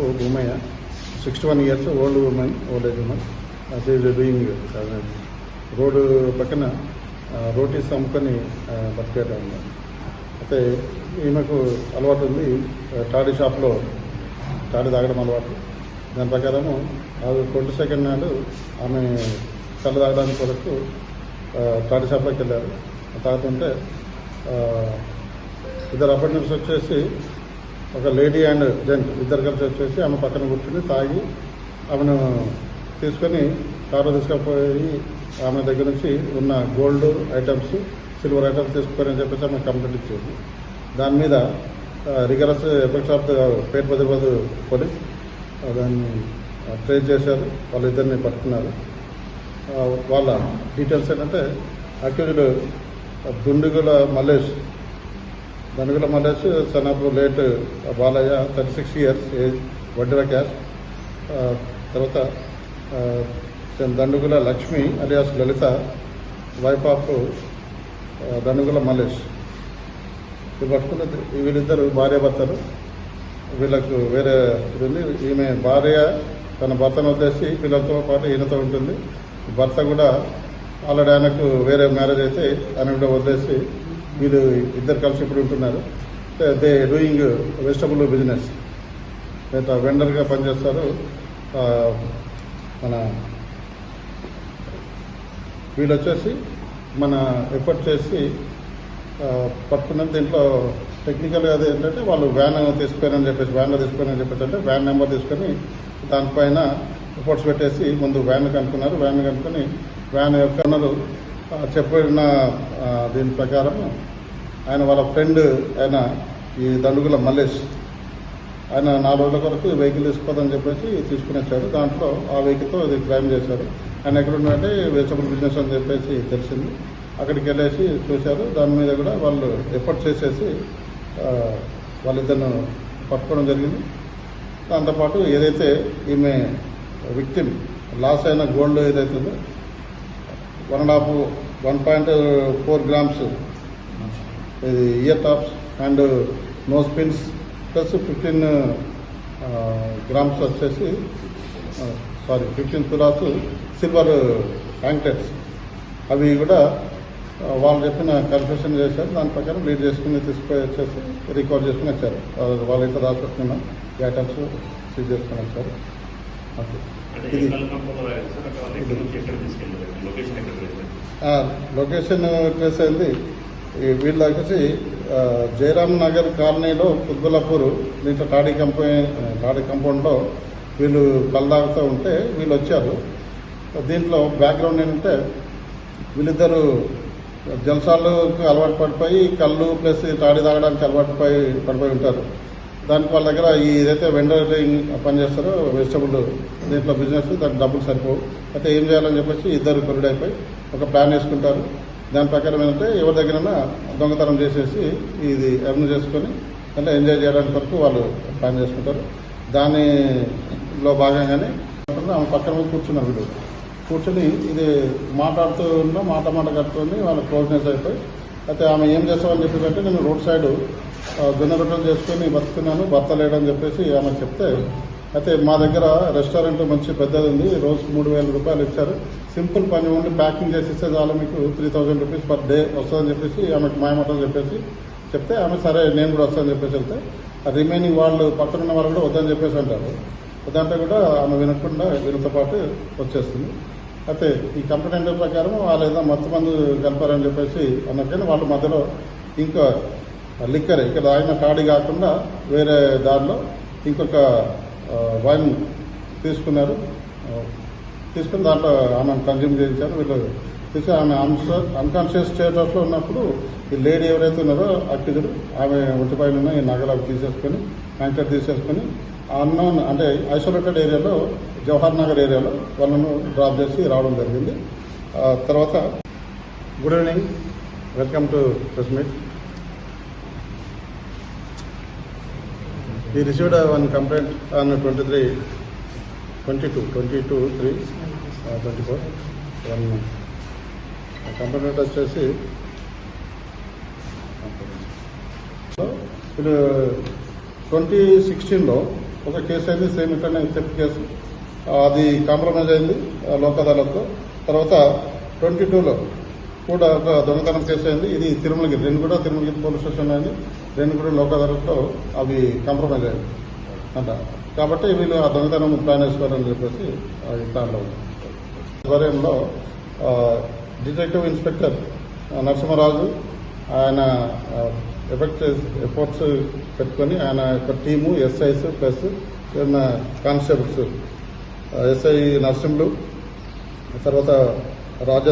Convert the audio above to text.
ఓ Bhumayya. Sixty one years old women old age women అది doing road పక్కన రోటీస్ అమ్ముకొని ఆ, బతికేట ఉంది అయితే ఈమెకు అలవాటు ఉంది టాడీ షాప్లో టాడీ తాగడం అలవాటు. దాని ప్రకారము అది ట్వంటీ సెకండ్ నాడు ఆమె కళ్ళు తాగడానికి కొరకు టాడీ షాప్లోకి వెళ్ళారు. తాగుతుంటే ఇద్దరు అపార్ట్మెంట్స్ వచ్చేసి ఒక లేడీ అండ్ జెంట్ ఇద్దరు కలిసి వచ్చేసి ఆమె పక్కన కూర్చుని తాగి ఆమెను తీసుకొని కారు తీసుకుపోయి ఆమె దగ్గర నుంచి ఉన్న గోల్డ్ ఐటమ్స్ సిల్వర్ ఐటమ్స్ తీసుకుపోయి చెప్పేసి ఆమె కంప్లైంట్ ఇచ్చింది. దాని మీద rigorous effects of the Peth బదిబాద్ police. దాన్ని ట్రేస్ చేశారు. వాళ్ళిద్దరిని పట్టుకున్నారు. వాళ్ళ డీటెయిల్స్ ఏంటంటే accused Dundugula Mallesh Danugula Mallesh son of late Balayya thirty six years age Vaddera caste. తర్వాత Dandugula Lakshmi alias Lalitha wife of Dandugula Mallesh. ఇది పట్టుకున్న వీళ్ళిద్దరు భార్యాభర్తలు వీళ్ళకు వేరే ఇది ఉంది ఈమె భార్య తన భర్తను వదిలేసి పిల్లలతో పాటు ఈయనతో ఉంటుంది. భర్త కూడా ఆల్రెడీ ఆయనకు వేరే మ్యారేజ్ అయితే ఆయన కూడా వదిలేసి వీళ్ళు ఇద్దరు కలిసి ఇప్పుడు ఉంటున్నారు? They doing vegetable business. లేదా వెండర్గా పనిచేస్తారు మన వీళ్ళు వచ్చేసి మన ఎఫర్ట్ చేసి పట్టుకున్న దీంట్లో టెక్నికల్గా అది ఏంటంటే వాళ్ళు వ్యాన్ తీసుకుపోయారని చెప్పేసి వ్యాన్లో తీసుకుపోయారని చెప్పేసి అంటే వ్యాన్ నెంబర్ తీసుకొని దానిపైన రిపోర్ట్స్ పెట్టేసి ముందు వ్యాన్ కనుక్కున్నారు. వ్యాన్ కనుక్కొని వ్యాన్ యొక్క చెప్పిన దీని ప్రకారం ఆయన వాళ్ళ ఫ్రెండ్ ఆయన ఈ దండుగుల మల్లేష్ ఆయన నాలుగు రోజుల కొరకు వెహికల్ తీసుకోదని చెప్పేసి తీసుకుని వచ్చాడు దాంట్లో ఆ వెహికల్తో ఇది క్రైమ్ చేశారు. ఆయన ఎక్కడ ఉన్నారంటే వెజిటబుల్ బిజినెస్ అని చెప్పేసి తెలిసింది. అక్కడికి వెళ్ళేసి చూశారు. దాని మీద కూడా వాళ్ళు ఎఫర్ట్ చేసేసి వాళ్ళిద్దరు వాళ్ళిద్దరిని పట్టుకోవడం జరిగింది. దాంతోపాటు ఏదైతే ఈమె విక్టిమ్ లాస్ అయిన గోల్డ్ ఏదైతే ఉందో one and half one point four grams ఇది ear tops and nose pins plus fifteen grams వచ్చేసి sorry fifteen tolas silver anklets అవి కూడా వాళ్ళు చెప్పిన కన్ఫ్యూషన్ చేశారు. దాని ప్రకారం లీడ్ చేసుకుని తీసుకుపోయి వచ్చేసి రికవర్ చేసుకుని వచ్చారు. వాళ్ళు వాళ్ళ దాచుకున్న ఐటమ్స్ సీజ్ చేసుకుని వచ్చారు. లొకేషన్ ప్లేస్ అయింది వీళ్ళు వచ్చేసి జయరామ్ నగర్ కాలనీలో కుత్బులాపూర్ దీంట్లో టాడీ కంపెనీ టాడీ కాంపౌండ్లో వీళ్ళు కళ్ళు తాగుతూ ఉంటే వీళ్ళు వచ్చారు. దీంట్లో బ్యాక్గ్రౌండ్ ఏంటంటే వీళ్ళిద్దరు జలసాలకు అలవాటు పడిపోయి కళ్ళు ప్లస్ తాడి తాగడానికి అలవాటు పడి పడిపోయి ఉంటారు. దానికి వాళ్ళ దగ్గర ఈ ఏదైతే వెండరింగ్ పనిచేస్తారో వెజిటబుల్ దీంట్లో బిజినెస్ దానికి డబ్బులు సరిపోవు. అయితే ఏం చేయాలని చెప్పేసి ఇద్దరు కొరుడైపోయి ఒక ప్లాన్ వేసుకుంటారు. దాని ప్రకారం ఏంటంటే ఎవరి దగ్గరైనా దొంగతనం చేసేసి ఇది ఎర్న్ చేసుకొని అంటే ఎంజాయ్ చేయడానికి వరకు వాళ్ళు ప్లాన్ చేసుకుంటారు. దానిలో భాగంగానే ఆమె పక్కన పోయి కూర్చున్నారు వీడు కూర్చొని ఇది మాట్లాడుతూ ఉన్న మాట మాట కట్టుకొని వాళ్ళ క్లోజ్నెస్ అయిపోయి అయితే ఆమె ఏం చేస్తామని చెప్పేసి నేను రోడ్ సైడ్ జొన్న రొట్టెలు చేసుకొని బతుకున్నాను భర్త లేడని చెప్పేసి ఆమె చెప్తే అయితే మా దగ్గర రెస్టారెంట్ మంచి పెద్దది ఉంది రోజు మూడు వేల రూపాయలు ఇచ్చారు. సింపుల్ పని ఉండి ప్యాకింగ్ చేసి ఇస్తే చాలు మీకు three thousand rupees per day వస్తుందని చెప్పేసి ఆమెకు మాయమాటలు చెప్పేసి చెప్తే ఆమె సరే నేను కూడా వస్తానని చెప్పేసి వెళ్తే ఆ రిమైనింగ్ వాళ్ళు పక్కన ఉన్న వాళ్ళు కూడా వద్దని చెప్పేసి అంటారు. వద్దంటే కూడా ఆమె వినకుండా వీళ్ళతో పాటు వచ్చేస్తుంది. అయితే ఈ కంప్లైంట్ ప్రకారం వాళ్ళు ఏదో మత్తు మందు కలిపారని చెప్పేసి అన్నట్టు వాళ్ళ మధ్యలో ఇంకా లిక్కర్ ఇక్కడ ఆయన కాడి కాకుండా వేరే దారిలో ఇంకొక వైన్ తీసుకున్నారు. తీసుకుని దాంట్లో ఆమెను కన్జ్యూమ్ చేయించారు. వీళ్ళు తీసుకుని ఆమె అన్కాన్షియస్ స్టేటస్లో ఉన్నప్పుడు ఈ లేడీ ఎవరైతే ఉన్నారో అక్కిదుడు ఆమె ఒంటిపైన ఉన్న ఈ నగలు తీసేసుకొని వెంకట తీసేసుకొని అన్నోన్ అంటే ఐసోలేటెడ్ ఏరియాలో జవహర్ నగర్ ఏరియాలో వాళ్ళను డ్రాప్ చేసి రావడం జరిగింది. తర్వాత good evening. Welcome to press meet. We received uh, one complaint on 23, 22, 22, 3, uh, 24. One uh, complaint వచ్చేసి ఇప్పుడు ట్వంటీ సిక్స్టీన్లో ఒక కేసు అయింది సేమ్ ఇట్లనే థెఫ్ట్ కేసు. అది కాంప్రమైజ్ అయింది లోక్ అదాలత్లో తర్వాత ట్వంటీ టూలో కూడా ఒక దొంగతనం కేసు అయింది. ఇది తిరుమలగిరి రెండు కూడా తిరుమలగిరి పోలీస్ స్టేషన్ అయింది రెండు కూడా లోక్ అదాలత్లో అవి కాంప్రమైజ్ అయ్యాయి అంట. కాబట్టి వీళ్ళు ఆ దొంగతనం ప్లాన్ వేసుకోవాలని చెప్పేసి అది ప్లాన్లో ఉంది ఆధ్వర్యంలో డిటెక్టివ్ ఇన్స్పెక్టర్ నరసింహరాజు ఆయన ఎఫెక్ట్ ఎఫర్ట్స్ పెట్టుకొని ఆయన యొక్క టీము ఎస్ఐస్ ప్లస్ ఏమైనా కానిస్టేబుల్స్ ఎస్ఐ నరసింహులు తర్వాత రాజా